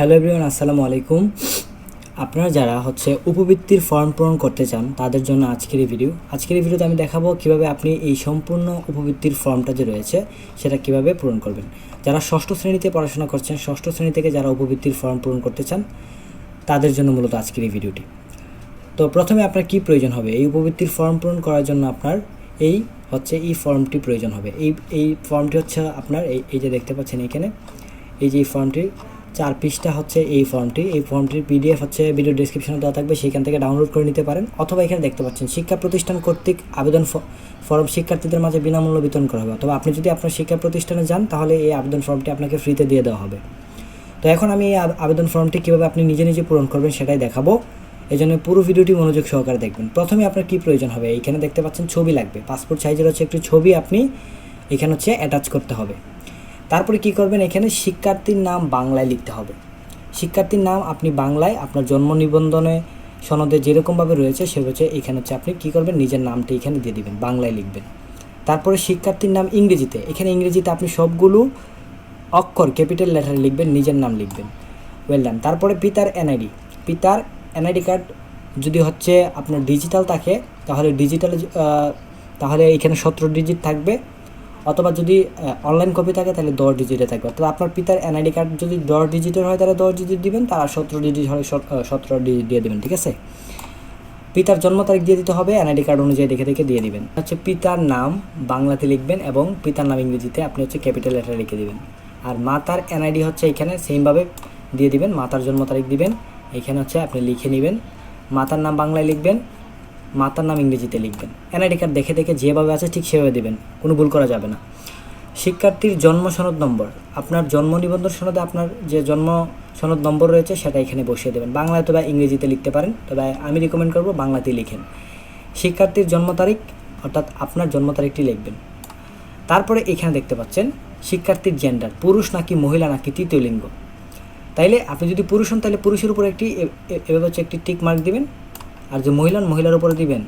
Hello everyone, আসসালামু আলাইকুম। আপনারা যারা হচ্ছে উপবৃত্তির ফর্ম পূরণ করতে চান, তাদের জন্য আজকের এই ভিডিও আজকের এই ভিডিওতে আমি দেখাবো কীভাবে আপনি এই সম্পূর্ণ উপবৃত্তির ফর্মটা যে রয়েছে, সেটা কীভাবে পূরণ করবেন। যারা ষষ্ঠ শ্রেণীতে পড়াশোনা করছেন, ষষ্ঠ শ্রেণি থেকে যারা উপবৃত্তির ফর্ম পূরণ করতে চান, তাদের জন্য মূলত আজকের এই ভিডিওটি তো প্রথমে আপনার কি প্রয়োজন হবে? এই উপবৃত্তির ফর্ম পূরণ করার জন্য আপনার এই হচ্ছে এই ফর্মটি প্রয়োজন হবে। এই এই ফর্মটি হচ্ছে আপনার, এই এই যে দেখতে পাচ্ছেন এখানে, এই যে এই ফর্মটি চার পৃষ্ঠা হচ্ছে এই ফর্মটি। এই ফর্মটির পিডিএফ হচ্ছে ভিডিও ডিসক্রিপশনে দেওয়া থাকবে, সেখান থেকে ডাউনলোড করে নিতে পারেন। অথবা এখানে দেখতে পাচ্ছেন, শিক্ষা প্রতিষ্ঠান কর্তৃক আবেদন ফর্ম শিক্ষার্থীদের মাঝে বিনামূল্য বিতরণ করা হবে। অথবা আপনি যদি আপনার শিক্ষা প্রতিষ্ঠানে যান, তাহলে এই আবেদন ফর্মটি আপনাকে ফ্রিতে দিয়ে দেওয়া হবে। তো এখন আমি এই আবেদন ফর্মটি কীভাবে আপনি নিজে নিজে পূরণ করবেন সেটাই দেখাবো। এই জন্য পুরো ভিডিওটি মনোযোগ সহকারে দেখবেন। প্রথমে আপনার কী প্রয়োজন হবে? এইখানে দেখতে পাচ্ছেন ছবি লাগবে। পাসপোর্ট সাইজের হচ্ছে একটি ছবি আপনি এখানে হচ্ছে অ্যাটাচ করতে হবে। তারপরে কি করবেন এখানে? শিক্ষার্থীর নাম বাংলায় লিখতে হবে। শিক্ষার্থীর নাম আপনি বাংলায়, আপনার জন্ম নিবন্ধনে সনদে যেরকমভাবে রয়েছে সে হচ্ছে এখানে হচ্ছে আপনি কি করবেন? নিজের নামটি এখানে দিয়ে দিবেন, বাংলায় লিখবেন। তারপরে শিক্ষার্থীর নাম ইংরেজিতে, এখানে ইংরেজিতে আপনি সবগুলো অক্ষর ক্যাপিটাল লেটারে লিখবেন, নিজের নাম লিখবেন। ওয়েল ডান তারপরে পিতার এনআইডি পিতার এনআইডি কার্ড যদি হচ্ছে আপনার ডিজিটাল থাকে, তাহলে ডিজিটাল তাহলে এখানে সতেরো ডিজিট থাকবে। অথবা যদি অনলাইন কপি থাকে, তাহলে দশ ডিজিটে থাকবে। অর্থাৎ আপনার পিতার এনআইডি কার্ড যদি দশ ডিজিটের হয়, তাহলে দশ ডিজিট দিবেন, তার সতেরো ডিজিট হয় সতেরো ডিজিট দিয়ে দেবেন, ঠিক আছে? পিতার জন্ম তারিখ দিয়ে দিতে হবে এনআইডি কার্ড অনুযায়ী দেখে দেখে দিয়ে দিবেন। হচ্ছে পিতার নাম বাংলাতে লিখবেন এবং পিতার নাম ইংরেজিতে আপনি হচ্ছে ক্যাপিটাল লেটার লিখে দিবেন। আর মাতার এনআইডি হচ্ছে এখানে সেমভাবে দিয়ে দিবেন, মাতার জন্ম তারিখ দিবেন, এখানে হচ্ছে আপনি লিখে নেবেন, মাতার নাম বাংলায় লিখবেন মাতার নাম ইংরেজিতে লিখবেন। এনআইডি কার্ড দেখে দেখে যেভাবে আছে ঠিক সেভাবে দেবেন, কোনো ভুল করা যাবে না। শিক্ষার্থীর জন্ম সনদ নম্বর, আপনার জন্ম নিবন্ধন সনদে আপনার যে জন্ম সনদ নম্বর রয়েছে সেটা এখানে বসিয়ে দেবেন। বাংলায় তবে ইংরেজিতে লিখতে পারেন তবে আমি রিকমেন্ড করব বাংলাতেই লিখেন। শিক্ষার্থীর জন্ম তারিখ, অর্থাৎ আপনার জন্ম তারিখটি লিখবেন। তারপরে এখানে দেখতে পাচ্ছেন, শিক্ষার্থীর জেন্ডার পুরুষ নাকি মহিলা নাকি তৃতীয় লিঙ্গ। তাইলে আপনি যদি পুরুষ হন তাহলে পুরুষের উপর একটি এভাবে হচ্ছে একটি টিক মার্ক দিবেন। আর যে মহিলা মহিলার উপরে দিবেন।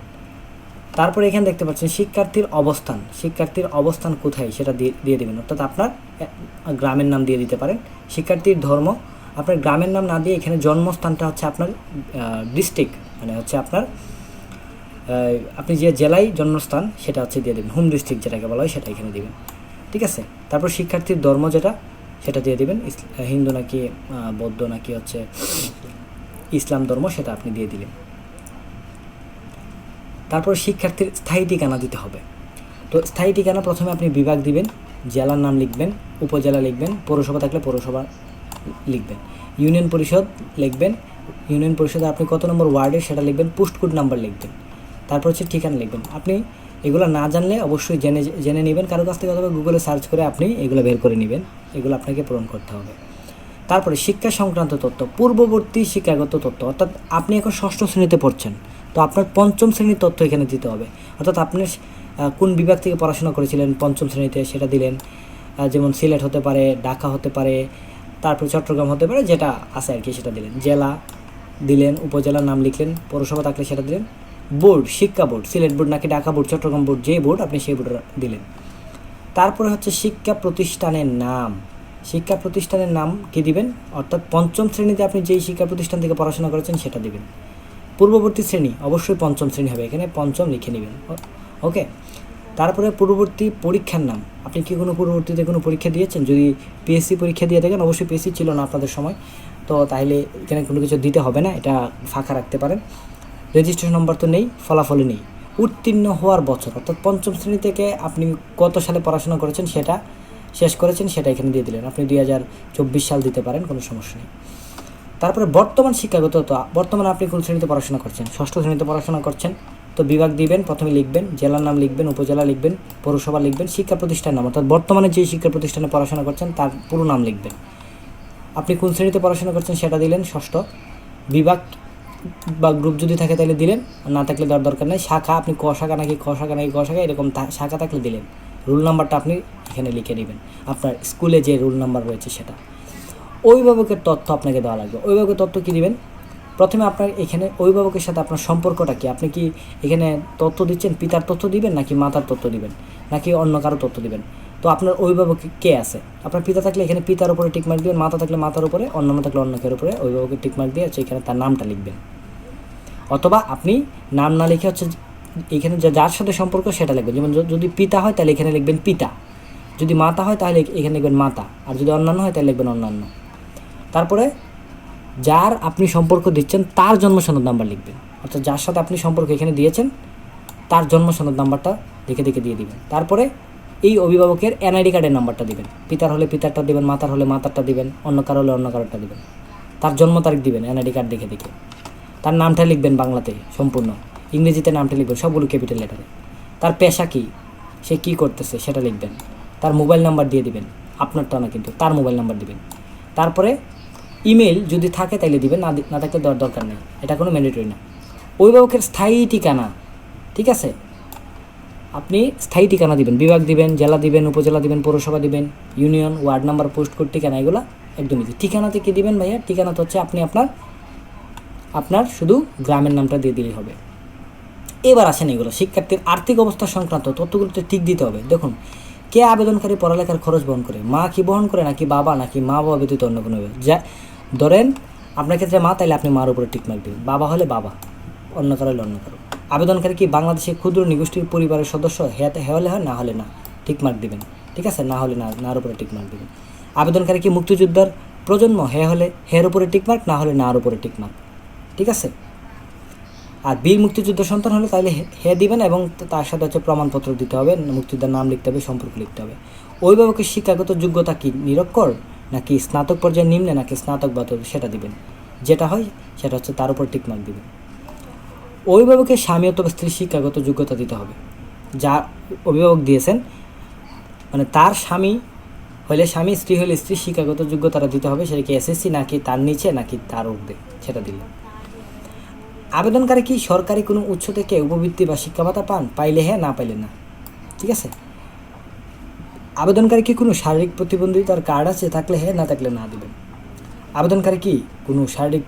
তারপরে এখানে দেখতে পাচ্ছেন শিক্ষার্থীর অবস্থান। শিক্ষার্থীর অবস্থান কোথায়? সেটা দিয়ে দিয়ে দেবেন। অর্থাৎ আপনার গ্রামের নাম দিয়ে দিতে পারেন। শিক্ষার্থীর ধর্ম, আপনার গ্রামের নাম না দিয়ে এখানে জন্মস্থানটা হচ্ছে আপনার ডিস্ট্রিক্ট মানে হচ্ছে আপনার আপনি যে জেলায় জন্মস্থান, সেটা হচ্ছে দিয়ে দেবেন। হোম ডিস্ট্রিক্ট যেটাকে বলা হয়, সেটা এখানে দিবেন। ঠিক আছে? তারপর শিক্ষার্থীর ধর্ম যেটা, সেটা দিয়ে দিবেন। হিন্দু নাকি বৌদ্ধ নাকি হচ্ছে ইসলাম ধর্ম, সেটা আপনি দিয়ে দিলেন তারপর শিক্ষার্থীর স্থায়ী ঠিকানা দিতে হবে। তো স্থায়ী ঠিকানা প্রথমে আপনি বিভাগ দিবেন, জেলার নাম লিখবেন, উপজেলা লিখবেন, পৌরসভা থাকলে পৌরসভা লিখবেন। ইউনিয়ন পরিষদ লিখবেন, ইউনিয়ন পরিষদে আপনি কত নম্বর ওয়ার্ডে সেটা লিখবেন পোস্ট কোড নাম্বার লিখবেন। তারপর হচ্ছে ঠিকানা লিখবেন। আপনি এগুলো না জানলে অবশ্যই জেনে জেনে নেবেন, কারও কাছ থেকে অথবা গুগলে সার্চ করে আপনি এগুলো বের করে নেবেন, এগুলো আপনাকে পূরণ করতে হবে। তারপরে শিক্ষা সংক্রান্ত তথ্য, পূর্ববর্তী শিক্ষাগত তথ্য, অর্থাৎ আপনি এখন ষষ্ঠ শ্রেণীতে পড়ছেন তো আপনার পঞ্চম শ্রেণির তথ্য এখানে দিতে হবে। অর্থাৎ আপনি কোন বিভাগ থেকে পড়াশোনা করেছিলেন পঞ্চম শ্রেণীতে সেটা দিলেন। যেমন সিলেট হতে পারে, ঢাকা হতে পারে, তারপরে চট্টগ্রাম হতে পারে, যেটা আছে আর কি সেটা দিলেন। জেলা দিলেন, উপজেলার নাম লিখলেন, পৌরসভা থাকলে সেটা দিলেন। বোর্ড, শিক্ষা বোর্ড, সিলেট বোর্ড নাকি ঢাকা বোর্ড, চট্টগ্রাম বোর্ড, যে বোর্ড আপনি সেই বোর্ড দিলেন। তারপরে হচ্ছে শিক্ষা প্রতিষ্ঠানের নাম। শিক্ষা প্রতিষ্ঠানের নাম কি দিবেন? অর্থাৎ পঞ্চম শ্রেণীতে আপনি যেই শিক্ষা প্রতিষ্ঠান থেকে পড়াশোনা করেছেন সেটা দিবেন। পূর্ববর্তী শ্রেণি, অবশ্যই পঞ্চম শ্রেণি হবে, এখানে পঞ্চম লিখে নেবেন। ওকে তারপরে পূর্ববর্তী পরীক্ষার নাম, আপনি কি কোনো পূর্ববর্তীতে কোনো পরীক্ষা দিয়েছেন? যদি পিএসসি পরীক্ষা দিয়ে থাকেন, অবশ্যই পিএসসি ছিল না আপনাদের সময়। তো তাহলে এখানে কোনো কিছু দিতে হবে না, এটা ফাঁকা রাখতে পারেন। রেজিস্ট্রেশন নম্বর তো নেই, ফলাফলও নেই। উত্তীর্ণ হওয়ার বছর, অর্থাৎ পঞ্চম শ্রেণি থেকে আপনি কত সালে পড়াশোনা করেছেন সেটা শেষ করেছেন, সেটা এখানে দিয়ে দিলেন। আপনি দুই হাজার চব্বিশ সাল দিতে পারেন, কোনো সমস্যা নেই। তারপরে বর্তমান শিক্ষাগত তো বর্তমানে আপনি কোন শ্রেণীতে পড়াশোনা করছেন? ষষ্ঠ শ্রেণীতে পড়াশোনা করছেন। তো বিভাগ দিবেন, প্রথমে লিখবেন, জেলার নাম লিখবেন, উপজেলা লিখবেন, পৌরসভা লিখবেন, শিক্ষা প্রতিষ্ঠান নাম। অর্থাৎ বর্তমানে যে শিক্ষা প্রতিষ্ঠানে পড়াশোনা করছেন তার পুরো নাম লিখবেন। আপনি কোন শ্রেণীতে পড়াশোনা করছেন সেটা দিলেন, ষষ্ঠ। বিভাগ বা গ্রুপ যদি থাকে তাহলে দিলেন, না থাকলে দেওয়ার দরকার নেই। শাখা, আপনি ক শাখা নাকি খ শাখা নাকি ক শাখা, এরকম শাখা থাকলে দিলেন। রুল নাম্বারটা আপনি এখানে লিখে নেবেন। আপনার স্কুলে যে রুল নাম্বার রয়েছে সেটা। অভিভাবকের তথ্য আপনাকে দেওয়া লাগবে। অভিভাবকের তথ্য কী দিবেন? প্রথমে আপনার এখানে অভিভাবকের সাথে আপনার সম্পর্কটা কি? আপনি কি এখানে তথ্য দিচ্ছেন, পিতার তথ্য দিবেন, নাকি মাতার তথ্য দিবেন, নাকি অন্য কারও তথ্য দিবেন? তো আপনার অভিভাবক কে আছে? আপনার পিতা থাকলে এখানে পিতার উপরে টিকমার্ক দিবেন, মাতা থাকলে মাতার উপরে, অন্য থাকলে অন্যকের উপরে অভিভাবকের টিকমার্ক দিয়ে হচ্ছে এখানে তার নামটা লিখবেন। অথবা আপনি নাম না লিখে হচ্ছে এখানে যার সাথে সম্পর্ক সেটা লিখবেন। যেমন যদি পিতা হয় তাহলে এখানে লিখবেন পিতা। যদি মাতা হয় তাহলে এখানে লিখবেন মাতা। আর যদি অন্যান্য হয় তাহলে লিখবেন অন্যান্য। তারপরে যার আপনি সম্পর্ক দিচ্ছেন, তার জন্ম সনদ নাম্বার লিখবেন। অর্থাৎ যার সাথে আপনি সম্পর্ক এখানে দিয়েছেন, তার জন্ম সনদ নাম্বারটা দেখে দেখে দিয়ে দিবেন। তারপরে এই অভিভাবকের এনআইডি কার্ডের নাম্বারটা দিবেন। পিতার হলে পিতারটা দিবেন, মাতার হলে মাতারটা দিবেন, অন্য কারও হলে অন্য কারোরটা দিবেন। তার জন্ম তারিখ দিবেন, এনআইডি কার্ড দেখে দেখে। তার নামটা লিখবেন বাংলাতে সম্পূর্ণ। ইংরেজিতে নামটা লিখবেন, সবগুলো ক্যাপিটাল লেটারে। তার পেশা কী? সে কী করতেছে সেটা লিখবেন। তার মোবাইল নাম্বার দিয়ে দিবেন, আপনারটা না কিন্তু, তার মোবাইল নাম্বার দিবেন। তারপরে ইমেল যদি থাকে তাইলে দিবেন, না না থাকলে দেওয়ার দরকার নেই। এটা কোনো ম্যান্ডেটরি না। অভিভাবকের স্থায়ী ঠিকানা, ঠিক আছে? আপনি স্থায়ী ঠিকানা দিবেন, বিভাগ দিবেন, জেলা দিবেন, উপজেলা দিবেন, পৌরসভা দিবেন union ward number post code ঠিকানা, এগুলো একদমই। ঠিকানাতে কী দিবেন ভাইয়া? ঠিকানা তো হচ্ছে আপনি আপনার আপনার শুধু গ্রামের নামটা দিয়ে দিলেই হবে। এবার আসেন এগুলো। শিক্ষার্থীর আর্থিক অবস্থা সংক্রান্ত তথ্যগুলোতে ঠিক দিতে হবে। দেখুন কে আবেদনকারী পড়ালেখার খরচ বহন করে? মা কি বহন করে, নাকি বাবা, নাকি মা বাবা ব্যতীত অন্য কোনো যা, ধরেন, আপনার ক্ষেত্রে মা, তাইলে আপনি মার উপরে টিক মার্ক দিবেন বাবা হলে বাবা, অন্য কারও হলে অন্য কারও। আবেদনকারী কি বাংলাদেশের ক্ষুদ্র নিগোষ্ঠীর পরিবারের সদস্য? হ্যাঁ হ্যাঁ হলে হয়, না হলে না, টিক মার্ক দিবেন। ঠিক আছে? না হলে না, নার উপরে টিক মার্ক দিবেন। আবেদনকারী কি মুক্তিযোদ্ধার প্রজন্ম? হ্যাঁ হলে হের উপরে টিক মার্ক না হলে নার উপরে টিক মার্ক ঠিক আছে? আর বীর মুক্তিযুদ্ধ সন্তান হলে তাহলে হে- দিবেন এবং তার সাথে হচ্ছে প্রমাণপত্র দিতে হবে, মুক্তিযোদ্ধার নাম লিখতে হবে, সম্পর্ক লিখতে হবে। অভিভাবকের শিক্ষাগত যোগ্যতা কি নিরক্ষর, নাকি স্নাতক পর্যায়ে নিম্নে, নাকি স্নাতক বা সেটা দিবেন? যেটা হয়, সেটা হচ্ছে তার উপর টিকমার্ক দিবেন। অভিভাবকের স্বামী অথবা স্ত্রীর শিক্ষাগত যোগ্যতা দিতে হবে। যা অভিভাবক দিয়েছেন মানে তার স্বামী হলে স্বামী, স্ত্রী হলে স্ত্রী, শিক্ষাগত যোগ্যতাটা দিতে হবে সেটা কি এসএসসি নাকি তার নিচে, নাকি তার ঊর্ধ্বে, সেটা দিলে আবেদনকারী কি সরকারি কোনো উৎস থেকে উপবৃত্তি বা শিক্ষা ভাতা পান? পাইলে হ্যাঁ না পাইলে না। ঠিক আছে? আবেদনকারী কি কোনো শারীরিক প্রতিবন্ধিতার কার্ড আছে? থাকলে হ্যাঁ না থাকলে না দিবেন। আবেদনকারী কি কোনো শারীরিক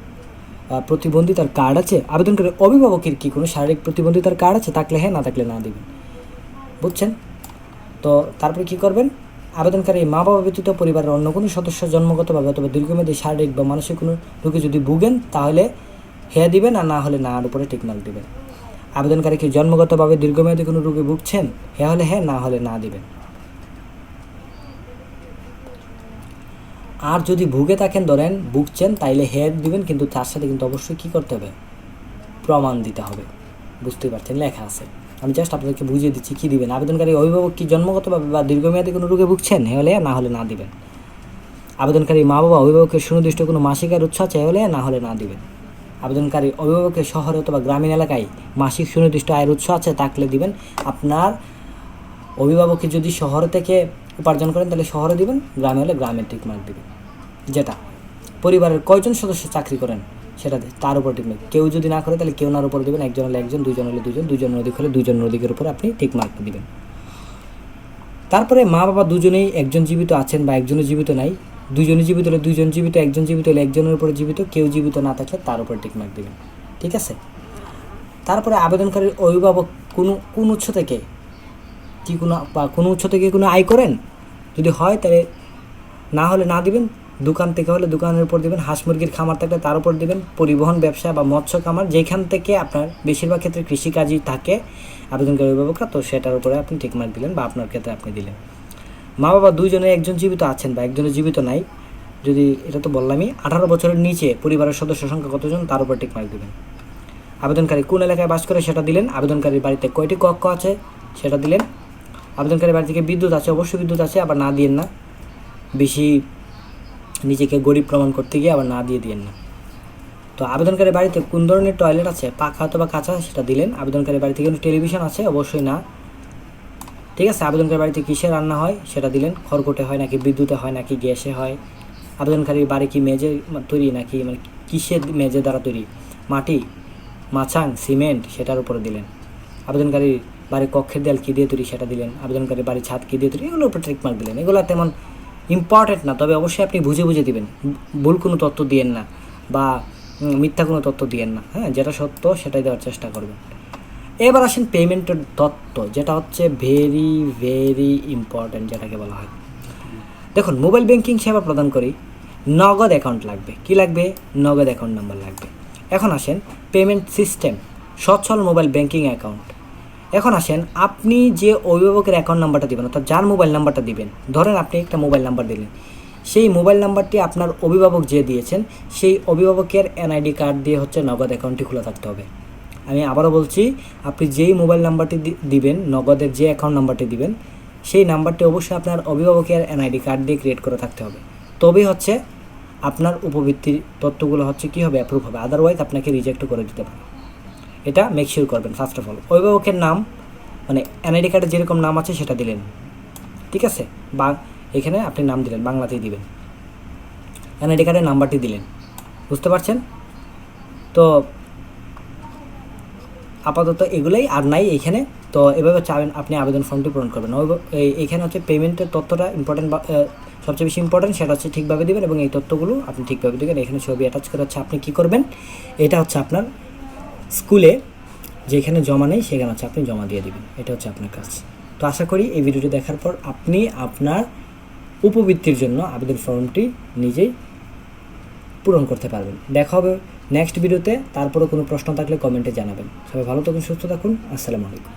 প্রতিবন্ধিতার কার্ড আছে? আবেদনকারী অভিভাবকের কি কোনো শারীরিক প্রতিবন্ধিতার কার্ড আছে? থাকলে হ্যাঁ না থাকলে না দিবেন। বুঝছেন? তো তারপরে কি করবেন? আবেদনকারী মা বাবা ব্যতীত পরিবারের অন্য কোনো সদস্য জন্মগতভাবে অথবা দীর্ঘমেয়াদী শারীরিক বা মানসিক কোনো রোগে যদি ভুগেন, তাহলে হ্যাঁ দিবেন আর না হলে না আর উপরে টিকমার্ক দিবেন। আবেদনকারী কি জন্মগতভাবে দীর্ঘমেয়াদী কোনো রোগে ভুগছেন? হ্যাঁ হলে হ্যাঁ না হলে না দিবেন। আর যদি ভুগে থাকেন ধরেন, ভুগছেন, তাইলে হ্যাঁ দিবেন, কিন্তু তার সাথে কিন্তু অবশ্যই কী করতে হবে? প্রমাণ দিতে হবে। বুঝতেই পারছেন, লেখা আছে। আমি জাস্ট আপনাদেরকে বুঝিয়ে দিচ্ছি কী দিবেন। আবেদনকারী অভিভাবক কি জন্মগতভাবে বা দীর্ঘমেয়াদী কোনো রোগে ভুগছেন? হ্যাঁ হলে না হলে না দিবেন। আবেদনকারী মা বাবা অভিভাবকের সুনির্দিষ্ট কোনো মাসিক আয়ের উৎস আছে? হলে না হলে না দিবেন। আবেদনকারী অভিভাবকের শহরে অথবা গ্রামীণ এলাকায় মাসিক সুনির্দিষ্ট আয়ের উৎস আছে থাকলে দিবেন আপনার অভিভাবককে যদি শহর থেকে উপার্জন করেন তাহলে শহরে দিবেন গ্রামে হলে গ্রামের টিকমার্ক দিবেন যেটা পরিবারের কয়জন সদস্য চাকরি করেন সেটা তার উপর টিকমার্ক কেউ যদি না করে তাহলে কেউ নার উপর দেবেন একজন হলে একজন দুজন হলে দুজন দুজন অধিক হলে দুজন অধিকের উপর আপনি টিকমার্ক দিবেন তারপরে মা বাবা দুজনেই একজন জীবিত আছেন বা একজনও জীবিত নাই দুজনে জীবিত হলে দুজন জীবিত, একজন জীবিত হলে একজনের উপরে জীবিত, কেউ জীবিত না থাকলে তার উপর টিকমার্ক দিবেন। ঠিক আছে? তারপরে আবেদনকারীর অভিভাবক কোনো, কোন উৎস থেকে কি কোনো, বা কোনো উৎস থেকে কোনো আয় করেন? যদি হয় তাহলে না হলে না দিবেন, দোকান থেকে হলে দোকানের উপর দিবেন, হাঁস মুরগির খামার থাকলে তার উপর দিবেন, পরিবহন ব্যবসা বা মৎস্য খামার, যেখান থেকে আপনার বেশিরভাগ ক্ষেত্রে কৃষিকাজই থাকে আবেদনকারী অভিভাবকরা, তো সেটার উপরে আপনি টিকমার্ক দিলেন বা আপনার ক্ষেত্রে আপনি দিলেন। মা বাবা দুইজনে একজন জীবিত আছেন বা একজনের জীবিত নাই, যদি এটা তো বললামই, আঠারো বছরের নিচে পরিবারের সদস্য সংখ্যা কতজন, তার উপর টিকমার্ক দিবেন। আবেদনকারী কোন এলাকায় বাস করে সেটা দিলেন, আবেদনকারীর বাড়িতে কয়টি কক্ষ আছে সেটা দিলেন। আবেদনকারী বাড়ি থেকে বিদ্যুৎ আছে, অবশ্যই বিদ্যুৎ আছে, আবার না দিয়েন না। বেশি নিজেকে গরিব প্রমাণ করতে গিয়ে আবার না দিয়ে দিয়েন না। তো আবেদনকারী বাড়িতে কোন ধরনের টয়লেট আছে পাখা অথবা কাঁচা, সেটা দিলেন। আবেদনকারী বাড়িতে কোনো টেলিভিশন আছে, অবশ্যই না। ঠিক আছে, আবেদনকারী বাড়িতে কিসে রান্না হয় সেটা দিলেন, খড়কুটে হয় নাকি বিদ্যুতে হয় নাকি গ্যাসে হয় আবেদনকারীর বাড়ি কি মেজে তৈরি নাকি মানে কিসের মেজে দ্বারা তৈরি, মাটি, মাছাং, সিমেন্ট সেটার উপরে দিলেন আবেদনকারীর বাড়ির কক্ষের দেয়াল কী দিয়ে তৈরি সেটা দিলেন, আবেদনকারী বাড়ির ছাদ কী দিয়ে তৈরি, এগুলোর উপর ট্রিকমার্ক দিলেন, এগুলো তেমন ইম্পর্টেন্ট না, তবে অবশ্যই আপনি বুঝে বুঝে দিবেন, ভুল কোনো তথ্য দিয়েন না বা মিথ্যা কোনো তথ্য দিয়েন না হ্যাঁ যেটা সত্য সেটাই দেওয়ার চেষ্টা করবেন। এবার আসেন পেমেন্টের তত্ত্ব, যেটা হচ্ছে ভেরি ভেরি ইম্পর্ট্যান্ট যেটাকে বলা হয়। দেখুন মোবাইল ব্যাংকিং সেবা প্রদান করি, নগদ অ্যাকাউন্ট লাগবে। কি লাগবে? নগদ অ্যাকাউন্ট নাম্বার লাগবে। এখন আসেন পেমেন্ট সিস্টেম সচ্ছল মোবাইল ব্যাংকিং অ্যাকাউন্ট এখন আসেন আপনি যে অভিভাবকের অ্যাকাউন্ট নাম্বারটা দিবেন, অর্থাৎ যার মোবাইল নাম্বারটা দিবেন, ধরেন আপনি একটা মোবাইল নাম্বার দিলেন। সেই মোবাইল নাম্বারটি আপনার অভিভাবক যে দিয়েছেন, সেই অভিভাবকের এনআইডি কার্ড দিয়ে হচ্ছে নগদ অ্যাকাউন্টটি খোলা থাকতে হবে। আমি আবারও বলছি, আপনি যেই মোবাইল নাম্বারটি দিবেন, নগদের যে অ্যাকাউন্ট নাম্বারটি দিবেন, সেই নাম্বারটি অবশ্যই আপনার অভিভাবকের এনআইডি কার্ড দিয়ে ক্রিয়েট করে থাকতে হবে। তবেই হচ্ছে, আপনার উপবৃত্তির তথ্যগুলো হচ্ছে কী হবে অ্যাপ্রুভ হবে আদারওয়াইজ আপনাকে রিজেক্ট করে দিতে পারে এটা মেক শিওর করবেন ফার্স্ট অফ অল অভিভাবকের নাম মানে এনআইডি কার্ডে যেরকম নাম আছে, সেটা দিলেন। ঠিক আছে? বা এখানে আপনি নাম দিলেন, বাংলাতেই দিবেন। এনআইডি কার্ডের নাম্বারটি দিলেন। বুঝতে পারছেন? তো আপাতত এগুলোই আর নাই এখানে। তো এভাবে চাবেন, আপনি আবেদন ফর্মটি পূরণ করবেন। এইখানে হচ্ছে পেমেন্টের তথ্যটা ইম্পর্টেন্ট সবচেয়ে বেশি ইম্পর্টেন্ট সেটা হচ্ছে ঠিকভাবে দিবেন এবং এই তথ্যগুলো আপনি ঠিকভাবে দেবেন। এখানে ছবি অ্যাটাচ করে হচ্ছে আপনি কী করবেন? এটা হচ্ছে আপনার স্কুলে যেখানে জমা নেই, সেখানে হচ্ছে আপনি জমা দিয়ে দিবেন। এটা হচ্ছে আপনার কাজ। তো আশা করি এই ভিডিওটি দেখার পর আপনি আপনার উপবৃত্তির জন্য আবেদন ফর্মটি নিজেই পূরণ করতে পারবেন। দেখা হবে নেক্সট ভিডিওতে তারপরও কোনো প্রশ্ন থাকলে কমেন্টে জানাবেন। সবাই ভালো থাকুন, সুস্থ থাকুন। আসসালামু আলাইকুম।